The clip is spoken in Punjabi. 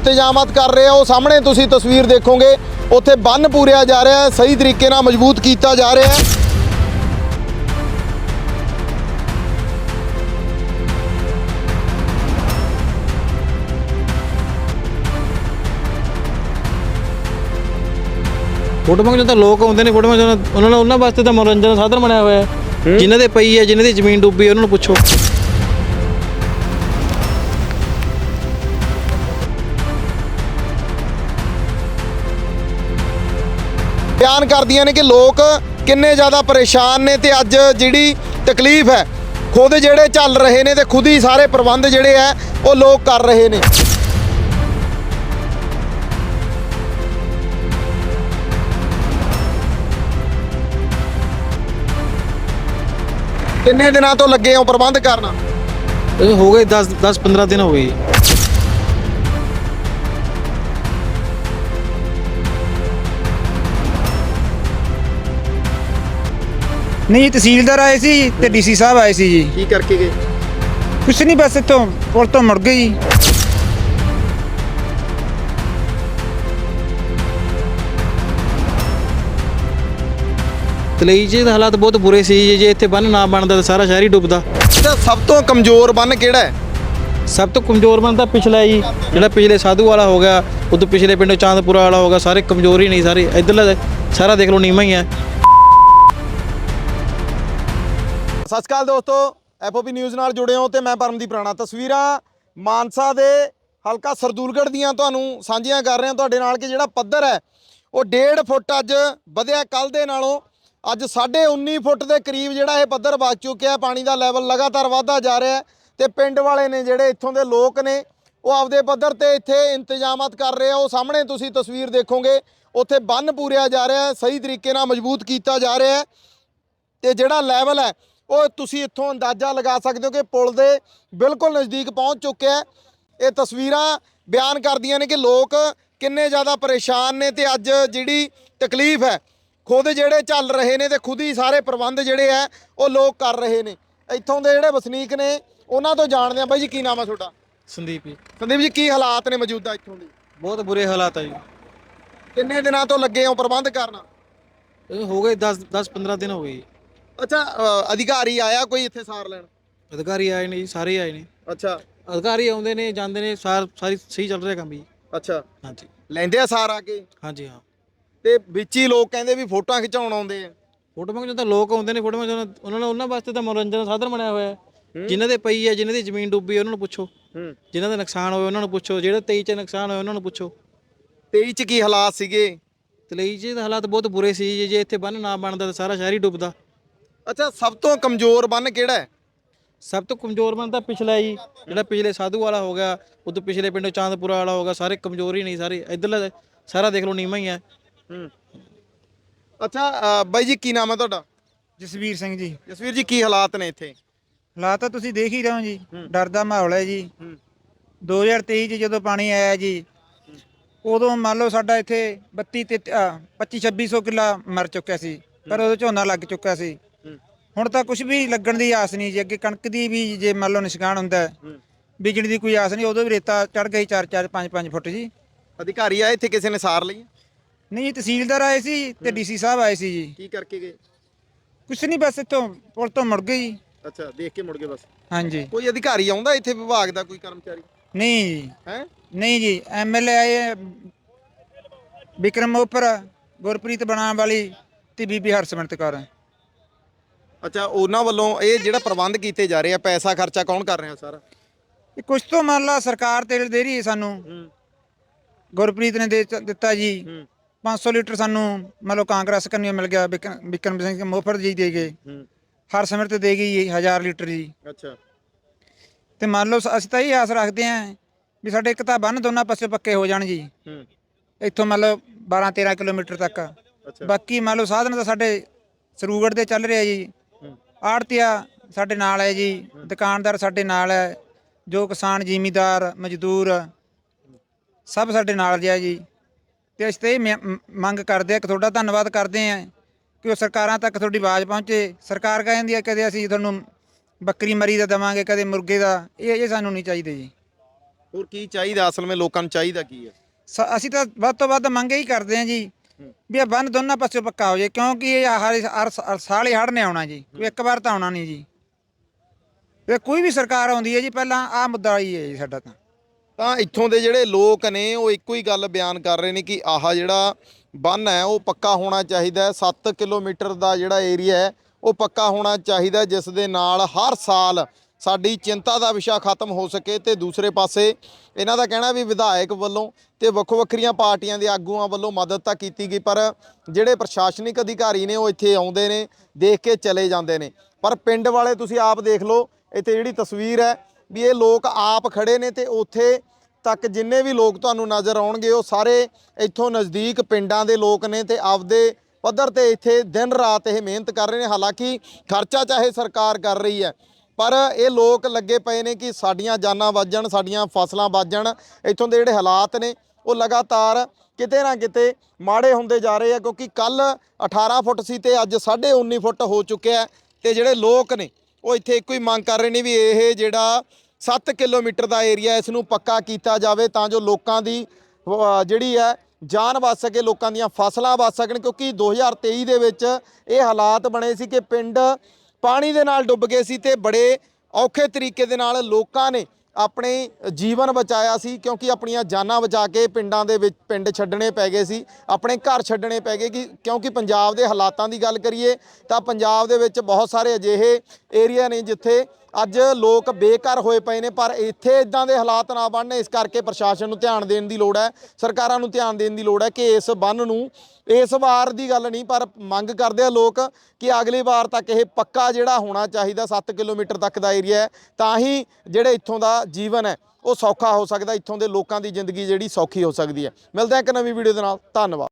ਇੰਤਜ਼ਾਮਾਤ ਕਰ ਰਹੇ ਆ। ਉਹ ਸਾਹਮਣੇ ਤੁਸੀਂ ਤਸਵੀਰ ਦੇਖੋਗੇ। ਉੱਥੇ ਬੰਨ ਪੂਰਿਆ ਜਾ ਰਿਹਾ ਹੈ। ਸਹੀ ਤਰੀਕੇ ਨਾਲ ਮਜ਼ਬੂਤ ਕੀਤਾ ਜਾ ਰਿਹਾ ਹੈ। ਫੋਟੋਆਂ ਜਦੋਂ ਲੋਕ ਆਉਂਦੇ ਨੇ ਖਿਚਾਉਣ, ਉਹਨਾਂ ਨਾਲ ਉਹਨਾਂ ਵਾਸਤੇ ਤਾਂ ਮਨੋਰੰਜਨ ਦਾ ਸਾਧਨ ਬਣਿਆ ਹੋਇਆ ਹੈ। ਜਿਨ੍ਹਾਂ ਦੇ ਪਈ ਹੈ ਜਿਨ੍ਹਾਂ ਦੀ ਜ਼ਮੀਨ ਡੁੱਬੀ ਹੈ ਉਹਨਾਂ ਨੂੰ ਪੁੱਛੋ। ਬਿਆਨ ਕਰਦੀਆਂ ਨੇ ਕਿ ਲੋਕ ਕਿੰਨੇ ਜ਼ਿਆਦਾ ਪਰੇਸ਼ਾਨ ਨੇ ਤੇ ਅੱਜ ਜਿਹੜੀ ਤਕਲੀਫ ਹੈ, ਖੁਦ ਜਿਹੜੇ ਚੱਲ ਰਹੇ ਨੇ ਤੇ ਖੁਦ ਹੀ ਸਾਰੇ ਪ੍ਰਬੰਧ ਜਿਹੜੇ ਆ ਉਹ ਲੋਕ ਕਰ ਰਹੇ ਨੇ। ਕਿੰਨੇ ਦਿਨਾਂ ਤੋਂ ਲੱਗੇ ਹੋ ਪ੍ਰਬੰਧ ਕਰਨਾ? ਇਹ ਹੋ ਗਏ 10 10 15 ਦਿਨ ਹੋ ਗਏ ਨਹੀਂ ਤਹਿਸੀਲਦਾਰ ਆਏ ਸੀ ਤੇ ਡੀਸੀ ਸਾਹਿਬ ਆਏ ਸੀ ਜੀ। ਕੀ ਕਰਕੇ ਗਏ? ਕੁਛ ਨਹੀਂ ਬਸ ਇੱਥੋਂ ਪੁਲ ਤੋਂ ਮੁੜ ਗਏ ਜੀ। ਤਲਈ ਜੀ ਦੇ ਹਾਲਾਤ ਬਹੁਤ ਬੁਰੇ ਸੀ ਜੀ, ਜੇ ਇੱਥੇ ਬੰਨ ਨਾ ਬਣਦਾ ਤਾਂ ਸਾਰਾ ਸ਼ਹਿਰ ਹੀ ਡੁੱਬਦਾ। ਇਹਦਾ ਸਭ ਤੋਂ ਕਮਜ਼ੋਰ ਬੰਨ ਕਿਹੜਾ ਹੈ? ਸਭ ਤੋਂ ਕਮਜ਼ੋਰ ਬੰਨ ਤਾਂ ਪਿਛਲਾ ਹੈ ਜੀ ਜਿਹੜਾ ਪਿਛਲੇ ਸਾਧੂ ਵਾਲਾ ਹੋ ਗਿਆ ਉਦੋਂ ਪਿਛਲੇ ਪਿੰਡੋਂ ਚਾਂਦਪੁਰਾ ਵਾਲਾ ਹੋ ਗਿਆ ਸਾਰੇ ਕਮਜ਼ੋਰ ਹੀ ਨਹੀਂ ਸਾਰੇ ਇਧਰਲਾ ਸਾਰਾ ਦੇਖ ਲਓ ਨੀਵਾਂ ਹੀ ਹੈ। ਸਤਿ ਸ਼੍ਰੀ ਅਕਾਲ ਦੋਸਤੋ, ਐਫਓਪੀ ਨਿਊਜ਼ ਨਾਲ ਜੁੜੇ ਹੋ ਤੇ ਮੈਂ ਪਰਮਦੀਪ ਰਾਣਾ। ਤਸਵੀਰਾਂ ਮਾਨਸਾ ਦੇ ਹਲਕਾ ਸਰਦੂਲਗੜ੍ਹ ਦੀਆਂ ਤੁਹਾਨੂੰ ਸਾਂਝੀਆਂ ਕਰ ਰਿਹਾ। ਤੁਹਾਡੇ ਨਾਲ ਕਿ ਜਿਹੜਾ ਪੱਧਰ ਹੈ, ਉਹ 1.5 ਫੁੱਟ ਅੱਜ ਵਧਿਆ। ਕੱਲ ਦੇ ਨਾਲੋਂ ਅੱਜ 19.5 ਫੁੱਟ ਦੇ ਕਰੀਬ ਜਿਹੜਾ ਇਹ ਪੱਧਰ ਵਗ ਚੁੱਕਿਆ। ਪਾਣੀ ਦਾ ਲੈਵਲ ਲਗਾਤਾਰ ਵਧਦਾ ਜਾ ਰਿਹਾ ਹੈ ਤੇ ਪਿੰਡ ਵਾਲੇ ਨੇ ਜਿਹੜੇ ਇੱਥੋਂ ਦੇ ਲੋਕ ਨੇ, ਉਹ ਆਪਦੇ ਪੱਧਰ ਤੇ ਇੱਥੇ ਇੰਤਜ਼ਾਮਤ ਕਰ ਰਹੇ ਆ। ਉਹ ਸਾਹਮਣੇ ਤੁਸੀਂ ਤਸਵੀਰ ਦੇਖੋਗੇ, ਉੱਥੇ ਬੰਨ ਪੂਰਿਆ ਜਾ ਰਿਹਾ ਸਹੀ ਤਰੀਕੇ ਨਾਲ ਮਜ਼ਬੂਤ ਕੀਤਾ ਜਾ ਰਿਹਾ ਹੈ ਤੇ ਜਿਹੜਾ ਲੈਵਲ ਹੈ ਉਹ ਤੁਸੀਂ ਇੱਥੋਂ ਅੰਦਾਜ਼ਾ ਲਗਾ ਸਕਦੇ ਹੋ ਕਿ ਪੁਲ ਦੇ ਬਿਲਕੁਲ ਨਜ਼ਦੀਕ ਪਹੁੰਚ ਚੁੱਕਿਆ ਹੈ ਇਹ ਤਸਵੀਰਾਂ ਬਿਆਨ ਕਰਦੀਆਂ ਨੇ ਕਿ ਲੋਕ ਕਿੰਨੇ ਜ਼ਿਆਦਾ ਪਰੇਸ਼ਾਨ ਨੇ ਤੇ ਅੱਜ ਜਿਹੜੀ ਤਕਲੀਫ ਹੈ ਖੁਦ ਜਿਹੜੇ ਚੱਲ ਰਹੇ ਨੇ ਤੇ ਖੁਦ ਹੀ ਸਾਰੇ ਪ੍ਰਬੰਧ ਜਿਹੜੇ ਆ ਉਹ ਲੋਕ ਕਰ ਰਹੇ ਨੇ। ਇੱਥੋਂ ਦੇ ਜਿਹੜੇ ਵਸਨੀਕ ਨੇ ਉਹਨਾਂ ਤੋਂ ਜਾਣਦੇ ਆ। ਬਾਈ ਜੀ ਕੀ ਨਾਮ ਆ ਤੁਹਾਡਾ? ਸੰਦੀਪ ਜੀ। ਸੰਦੀਪ ਜੀ ਕੀ ਹਾਲਾਤ ਨੇ ਮੌਜੂਦਾ ਇੱਥੋਂ ਦੇ? ਬਹੁਤ ਬੁਰੇ ਹਾਲਾਤ ਹੈ ਜੀ। ਕਿੰਨੇ ਦਿਨਾਂ ਤੋਂ ਲੱਗੇ ਹੋ ਪ੍ਰਬੰਧ ਕਰਨਾ? ਇਹ ਹੋ ਗਏ 10 10 15 ਦਿਨ ਹੋ ਗਏ ਜੀ। ਅੱਛਾ ਅ, ਅਧਿਕਾਰੀ ਆਇਆ ਕੋਈ ਇੱਥੇ ਸਾਰ ਲੈਣ? ਅਧਿਕਾਰੀ ਆਏ ਨੇ ਜੀ ਸਾਰੇ ਆਏ ਨੇ ਅੱਛਾ। ਅਧਿਕਾਰੀ ਆਉਂਦੇ ਨੇ ਜਾਂਦੇ ਨੇ ਸਾਰ ਸਾਰੀ ਸਹੀ ਚੱਲ ਰਿਹਾ ਕੰਮ ਜੀ। ਅੱਛਾ। ਹਾਂਜੀ। ਲੈਂਦੇ ਆ ਸਾਰ ਆ ਕੇ? ਹਾਂਜੀ ਹਾਂ। ਤੇ ਵਿੱਚ ਹੀ ਲੋਕ ਕਹਿੰਦੇ ਵੀ ਫੋਟੋਆਂ ਖਿਚਾਉਣ ਆਉਂਦੇ ਆ। ਫੋਟੋਆਂ ਜਦੋਂ ਲੋਕ ਆਉਂਦੇ ਨੇ ਫੋਟੋਆਂ ਖਿਚਾਉਣ, ਉਹਨਾਂ ਨਾਲ ਉਹਨਾਂ ਵਾਸਤੇ ਤਾਂ ਮਨੋਰੰਜਨ ਦਾ ਸਾਧਨ ਬਣਿਆ ਹੋਇਆ ਹੈ। ਜਿਨ੍ਹਾਂ ਦੇ ਪਈ ਹੈ ਜਿਨ੍ਹਾਂ ਦੀ ਜ਼ਮੀਨ ਡੁੱਬੀ ਹੈ ਉਹਨਾਂ ਨੂੰ ਪੁੱਛੋ। ਹੂੰ। ਜਿਨ੍ਹਾਂ ਦਾ ਨੁਕਸਾਨ ਹੋਇਆ ਉਹਨਾਂ ਨੂੰ ਪੁੱਛੋ। ਜਿਹੜਾ 23 ਚ ਨੁਕਸਾਨ ਹੋਇਆ ਉਹਨਾਂ ਨੂੰ ਪੁੱਛੋ। 23 ਚ ਕੀ ਹਾਲਾਤ ਸੀਗੇ? ਤਲਈ ਜੀ ਦੇ ਹਾਲਾਤ ਬਹੁਤ ਬੁਰੇ ਸੀ ਜੀ, ਜੇ ਇੱਥੇ ਬੰਨ ਨਾ ਬਣਦਾ ਤਾਂ ਸਾਰਾ ਸ਼ਹਿਰ ਹੀ ਡੁੱਬਦਾ। ਅੱਛਾ ਸਭ ਤੋਂ ਕਮਜ਼ੋਰ ਬੰਨ ਕਿਹੜਾ ਹੈ? ਸਭ ਤੋਂ ਕਮਜ਼ੋਰ ਬੰਨ ਤਾਂ ਪਿਛਲਾ ਹੈ ਜੀ ਜਿਹੜਾ ਪਿਛਲੇ ਸਾਧੂ ਵਾਲਾ ਹੋ ਗਿਆ ਉਦੋਂ ਪਿਛਲੇ ਪਿੰਡੋਂ ਚਾਂਦਪੁਰਾ ਵਾਲਾ ਹੋ ਗਿਆ ਸਾਰੇ ਕਮਜ਼ੋਰ ਹੀ ਨਹੀਂ ਸਾਰੇ ਇਧਰਲਾ ਸਾਰਾ ਦੇਖ ਲਓ ਨੀਵਾਂ ਹੀ ਹੈ। ਹੂੰ। ਅੱਛਾ ਅ, ਬਾਈ ਜੀ ਕੀ ਨਾਮ ਹੈ ਤੁਹਾਡਾ? ਜਸਵੀਰ ਸਿੰਘ ਜੀ। ਜਸਵੀਰ ਜੀ ਕੀ ਹਾਲਾਤ ਨੇ ਇੱਥੇ? ਹਾਲਾਤ ਤਾਂ ਤੁਸੀਂ ਦੇਖ ਹੀ ਰਹੇ ਹੋ ਜੀ। ਡਰ ਦਾ ਮਾਹੌਲ ਹੈ ਜੀ। ਹੂੰ। 2023 ਚ ਜਦੋਂ ਪਾਣੀ ਆਇਆ ਜੀ ਉਦੋਂ ਮੰਨ ਲਓ ਸਾਡਾ ਇੱਥੇ 32 ਤੇ 25 2600 ਕਿੱਲਾ ਮਰ ਚੁੱਕਿਆ ਸੀ। ਪਰ ਉਦੋਂ ਝੋਨਾ ਲੱਗ ਚੁੱਕਿਆ ਸੀ। ਹੁਣ ਤਾਂ ਕੁਝ ਵੀ ਲੱਗਣ ਦੀ ਆਸ ਨਹੀਂ ਜੀ ਅੱਗੇ ਕਣਕ ਦੀ ਵੀ ਜੇ ਮੰਨ ਲਓ ਨਿਸ਼ਕਾਨ ਹੁੰਦਾ ਹੈ, ਬੀਜਣ ਦੀ ਕੋਈ ਆਸ ਨਹੀਂ ਉਦੋਂ ਵੀ ਰੇਤਾ ਚੜ ਗਈ 4 4 5 5 ਫੁੱਟ ਜੀ। ਅਧਿਕਾਰੀ ਆਏ ਇੱਥੇ ਕਿਸੇ ਨੇ ਸਾਰ ਲਈ? ਨਹੀਂ ਤਹਿਸੀਲਦਾਰ ਆਏ ਸੀ ਤੇ ਡੀਸੀ ਸਾਹਿਬ ਆਏ ਸੀ ਜੀ। ਕੀ ਕਰਕੇ ਗਏ? ਕੁਛ ਨਹੀਂ ਬਸ ਇੱਥੋਂ ਪੁਲ ਤੋਂ ਮੁੜ ਗਏ ਜੀ। ਅੱਛਾ ਦੇਖ ਕੇ ਮੁੜ ਗਏ ਬਸ। ਹਾਂਜੀ। ਕੋਈ ਅਧਿਕਾਰੀ ਆਉਂਦਾ ਇੱਥੇ ਵਿਭਾਗ ਦਾ ਕੋਈ ਕਰਮਚਾਰੀ? ਨਹੀਂ ਜੀ। ਹੈ? ਨਹੀਂ ਜੀ ਐਮਐਲਏ ਆਏ ਹੈ, ਵਿਕਰਮ ਉਪਰ ਗੁਰਪ੍ਰੀਤ ਬਣਾਉਣ ਵਾਲੀ ਤੇ ਬੀਬੀ ਹਰਸਿਮਰਤ ਕੌਰ। ਅੱਛਾ ਉਹਨਾਂ ਵੱਲੋਂ ਇਹ ਜਿਹੜਾ ਪ੍ਰਬੰਧ ਕੀਤੇ ਜਾ ਰਹੇ ਆ ਪੈਸਾ ਖਰਚਾ ਕੌਣ ਕਰ ਰਿਹਾ ਸਾਰਾ? ਇਹ ਕੁਛ ਤੋਂ ਮੰਨ ਲਾ ਸਰਕਾਰ ਤੇਲ ਦੇ ਰਹੀ ਹੈ ਸਾਨੂੰ। ਹੂੰ। ਗੁਰਪ੍ਰੀਤ ਨੇ ਦੇ ਦਿੱਤਾ ਜੀ। ਹੂੰ। 500 ਲੀਟਰ ਸਾਨੂੰ ਮੰਨ ਲਓ ਕਾਂਗਰਸ ਕੰਨਿਓ ਮਿਲ ਗਿਆ ਵਿਕਰਮ ਵਿਕਰਮ ਸਿੰਘ ਮੁਫਰ ਜੀ ਦੇ ਗਏ ਹੂੰ। ਹਰਸਿਮਰਤ ਦੇ ਗਈ 1000 ਲੀਟਰ ਜੀ। ਅੱਛਾ। ਤੇ ਮੰਨ ਲਓ ਸ- ਅਸੀਂ ਤਾਂ ਇਹ ਆਸ ਰੱਖਦੇ ਆਂ ਵੀ ਸਾਡੇ ਇੱਕ ਤਾਂ ਬੰਨ ਦੋਨਾਂ ਪਾਸੇ ਪੱਕੇ ਹੋ ਜਾਣ ਜੀ। ਹੂੰ। ਇੱਥੋਂ ਮੰਨ ਲਓ 12 13 ਕਿਲੋਮੀਟਰ ਤੱਕ। ਅੱਛਾ। ਬਾਕੀ ਮੰਨ ਲਓ ਸਾਧਨ ਤਾਂ ਸਾਡੇ ਸਰੂਗੜ ਦੇ ਚੱਲ ਰਿਹਾ ਜੀ। ਆੜਤੀਆ ਸਾਡੇ ਨਾਲ ਹੈ ਜੀ ਦੁਕਾਨਦਾਰ ਸਾਡੇ ਨਾਲ ਹੈ ਜੋ ਕਿਸਾਨ ਜ਼ਿਮੀਦਾਰ ਮਜ਼ਦੂਰ ਸਭ ਸਾਡੇ ਨਾਲ ਜਿਆ ਜੀ। ਤੇ ਅਸੀਂ ਤਾਂ ਮੰਗ ਕਰਦੇ ਆ ਕਿ ਤੁਹਾਡਾ ਧੰਨਵਾਦ ਕਰਦੇ ਆ ਕਿ ਉਹ ਸਰਕਾਰਾਂ ਤੱਕ ਤੁਹਾਡੀ ਆਵਾਜ਼ ਪਹੁੰਚੇ। ਸਰਕਾਰ ਕਹਿੰਦੀ ਆ ਕਦੇ ਅਸੀਂ ਤੁਹਾਨੂੰ ਬੱਕਰੀ ਮਰੀ ਦਾ ਦਵਾਂਗੇ ਕਦੇ ਮੁਰਗੇ ਦਾ। ਇਹ ਇਹ ਸਾਨੂੰ ਨਹੀਂ ਚਾਹੀਦੇ ਜੀ। ਹੋਰ ਕੀ ਚਾਹੀਦਾ? ਅਸਲ ਵਿੱਚ ਲੋਕਾਂ ਨੂੰ ਚਾਹੀਦਾ ਕੀ ਹੈ? ਅਸੀਂ ਤਾਂ ਵੱਧ ਤੋਂ ਵੱਧ ਮੰਗ ਹੀ ਕਰਦੇ ਹਾਂ ਜੀ ਵੀ ਇਹ ਬੰਨ ਦੋਨਾਂ ਪਾਸੇ ਪੱਕਾ ਹੋ ਜਾਏ ਕਿਉਂਕਿ ਇਹ ਹਰ ਹਰ ਸ- ਸਾਲ ਹੀ ਹੜ੍ਹ ਨੇ ਆਉਣਾ ਜੀ ਇੱਕ ਵਾਰ ਤਾਂ ਆਉਣਾ ਨਹੀਂ ਜੀ। ਇਹ ਕੋਈ ਵੀ ਸਰਕਾਰ ਆਉਂਦੀ ਹੈ ਜੀ, ਪਹਿਲਾਂ ਆ ਮੁੱਦਾ ਹੀ ਹੈ ਜੀ ਸਾਡਾ ਤਾਂ। ਤਾਂ ਇੱਥੋਂ ਦੇ ਜਿਹੜੇ ਲੋਕ ਨੇ, ਉਹ ਇੱਕੋ ਹੀ ਗੱਲ ਬਿਆਨ ਕਰ ਰਹੇ ਨੇ ਕਿ ਆਹ ਜਿਹੜਾ ਬੰਨ ਹੈ, ਉਹ ਪੱਕਾ ਹੋਣਾ ਚਾਹੀਦਾ ਹੈ। 7 ਕਿਲੋਮੀਟਰ ਦਾ ਜਿਹੜਾ ਏਰੀਆ ਹੈ, ਉਹ ਪੱਕਾ ਹੋਣਾ ਚਾਹੀਦਾ ਜਿਸ ਦੇ ਨਾਲ ਹਰ ਸਾਲ ਸਾਡੀ ਚਿੰਤਾ ਦਾ ਵਿਸ਼ਾ ਖਤਮ ਹੋ ਸਕੇ ਤੇ ਦੂਸਰੇ ਪਾਸੇ ਇਹਨਾਂ ਦਾ ਕਹਿਣਾ ਵੀ ਵਿਧਾਇਕ ਵੱਲੋਂ ਤੇ ਵੱਖੋ ਵੱਖਰੀਆਂ ਪਾਰਟੀਆਂ ਦੇ ਆਗੂਆਂ ਵੱਲੋਂ ਮਦਦ ਤਾਂ ਕੀਤੀ ਗਈ, ਪਰ ਜਿਹੜੇ ਪ੍ਰਸ਼ਾਸਨਿਕ ਅਧਿਕਾਰੀ ਨੇ ਉਹ ਇੱਥੇ ਆਉਂਦੇ ਨੇ, ਦੇਖ ਕੇ ਚਲੇ ਜਾਂਦੇ ਨੇ। ਪਰ ਪਿੰਡ ਵਾਲੇ ਤੁਸੀਂ ਆਪ ਦੇਖ ਲਓ, ਇੱਥੇ ਜਿਹੜੀ ਤਸਵੀਰ ਹੈ ਵੀ ਇਹ ਲੋਕ ਆਪ ਖੜੇ ਨੇ ਤੇ ਉੱਥੇ ਤੱਕ ਜਿੰਨੇ ਵੀ ਲੋਕ ਤੁਹਾਨੂੰ ਨਜ਼ਰ ਆਉਣਗੇ, ਉਹ ਸਾਰੇ ਇੱਥੋਂ ਨਜ਼ਦੀਕ ਪਿੰਡਾਂ ਦੇ ਲੋਕ ਨੇ ਤੇ ਆਪਦੇ ਪੱਧਰ ਤੇ ਇੱਥੇ ਦਿਨ ਰਾਤ ਇਹ ਮਿਹਨਤ ਕਰ ਰਹੇ ਨੇ। ਹਾਲਾਂਕਿ ਖਰਚਾ ਚਾਹੇ ਸਰਕਾਰ ਕਰ ਰਹੀ ਹੈ ਪਰ ਇਹ ਲੋਕ ਲੱਗੇ ਪਏ ਨੇ ਕਿ ਸਾਡੀਆਂ ਜਾਨਾਂ ਵੱਜਣ, ਸਾਡੀਆਂ ਫਸਲਾਂ ਵੱਜਣ। ਇੱਥੋਂ ਦੇ ਜਿਹੜੇ ਹਾਲਾਤ ਨੇ, ਉਹ ਲਗਾਤਾਰ ਕਿਤੇ ਨਾ ਕਿਤੇ ਮਾੜੇ ਹੁੰਦੇ ਜਾ ਰਹੇ ਆ, ਕਿਉਂਕਿ ਕੱਲ 18 ਫੁੱਟ ਸੀ ਤੇ ਅੱਜ 19.5 ਫੁੱਟ ਹੋ ਚੁੱਕਿਆ ਹੈ ਤੇ ਜਿਹੜੇ ਲੋਕ ਨੇ, ਉਹ ਇੱਥੇ ਇੱਕੋ ਹੀ ਮੰਗ ਕਰ ਰਹੇ ਨੇ ਵੀ ਇਹ ਜਿਹੜਾ 7 ਕਿਲੋਮੀਟਰ ਦਾ ਏਰੀਆ, ਇਸ ਨੂੰ ਪੱਕਾ ਕੀਤਾ ਜਾਵੇ ਤਾਂ ਜੋ ਲੋਕਾਂ ਦੀ ਜਿਹੜੀ ਹੈ, ਜਾਨ ਬਚ ਸਕੇ, ਲੋਕਾਂ ਦੀਆਂ ਫਸਲਾਂ ਬਚ ਸਕਣ। ਕਿਉਂਕਿ 2023 ਦੇ ਵਿੱਚ ਇਹ ਹਾਲਾਤ ਬਣੇ ਸੀ ਕਿ ਪਿੰਡ ਪਾਣੀ ਦੇ ਨਾਲ ਡੁੱਬ ਗਏ ਸੀ ਤੇ ਬੜੇ ਔਖੇ ਤਰੀਕੇ ਦੇ ਨਾਲ ਲੋਕਾਂ ਨੇ ਆਪਣੇ ਜੀਵਨ ਬਚਾਇਆ ਸੀ, ਕਿਉਂਕਿ ਆਪਣੀਆਂ ਜਾਨਾਂ ਬਚਾ ਕੇ ਪਿੰਡਾਂ ਦੇ ਵਿੱਚ ਪਿੰਡ ਛੱਡਣੇ ਪੈ ਗਏ ਸੀ, ਆਪਣੇ ਘਰ ਛੱਡਣੇ ਪੈ ਗਏ ਕਿ ਕਿਉਂਕਿ ਪੰਜਾਬ ਦੇ ਹਾਲਾਤਾਂ ਦੀ ਗੱਲ ਕਰੀਏ ਤਾਂ ਪੰਜਾਬ ਦੇ ਵਿੱਚ ਬਹੁਤ ਸਾਰੇ ਅਜਿਹੇ ਏਰੀਆ ਨੇ ਜਿੱਥੇ ਅੱਜ ਲੋਕ ਬੇਘਰ ਹੋਏ ਪਏ ਨੇ, ਪਰ ਇੱਥੇ ਇਦਾਂ ਦੇ ਹਾਲਾਤ ਨਾ ਬਣਨ, ਇਸ ਕਰਕੇ ਪ੍ਰਸ਼ਾਸਨ ਨੂੰ ਧਿਆਨ ਦੇਣ ਦੀ ਲੋੜ ਹੈ, ਸਰਕਾਰਾਂ ਨੂੰ ਧਿਆਨ ਦੇਣ ਦੀ ਲੋੜ ਹੈ ਕਿ ਇਸ ਬੰਨ ਨੂੰ, ਇਸ ਵਾਰ ਦੀ ਗੱਲ ਨਹੀਂ, ਪਰ ਮੰਗ ਕਰਦੇ ਆ ਲੋਕ ਕਿ ਅਗਲੀ ਵਾਰ ਤੱਕ ਇਹ ਪੱਕਾ ਜਿਹੜਾ ਹੋਣਾ ਚਾਹੀਦਾ 7 ਕਿਲੋਮੀਟਰ ਤੱਕ ਦਾ ਏਰੀਆ ਹੈ, ਤਾਂ ਹੀ ਜਿਹੜੇ ਇੱਥੋਂ ਦਾ ਜੀਵਨ ਹੈ, ਉਹ ਸੌਖਾ ਹੋ ਸਕਦਾ, ਇੱਥੋਂ ਦੇ ਲੋਕਾਂ ਦੀ ਜ਼ਿੰਦਗੀ ਜਿਹੜੀ ਸੌਖੀ ਹੋ ਸਕਦੀ ਹੈ। ਮਿਲਦੇ ਹਾਂ ਇੱਕ ਨਵੀਂ ਵੀਡੀਓ ਦੇ ਨਾਲ, ਧੰਨਵਾਦ।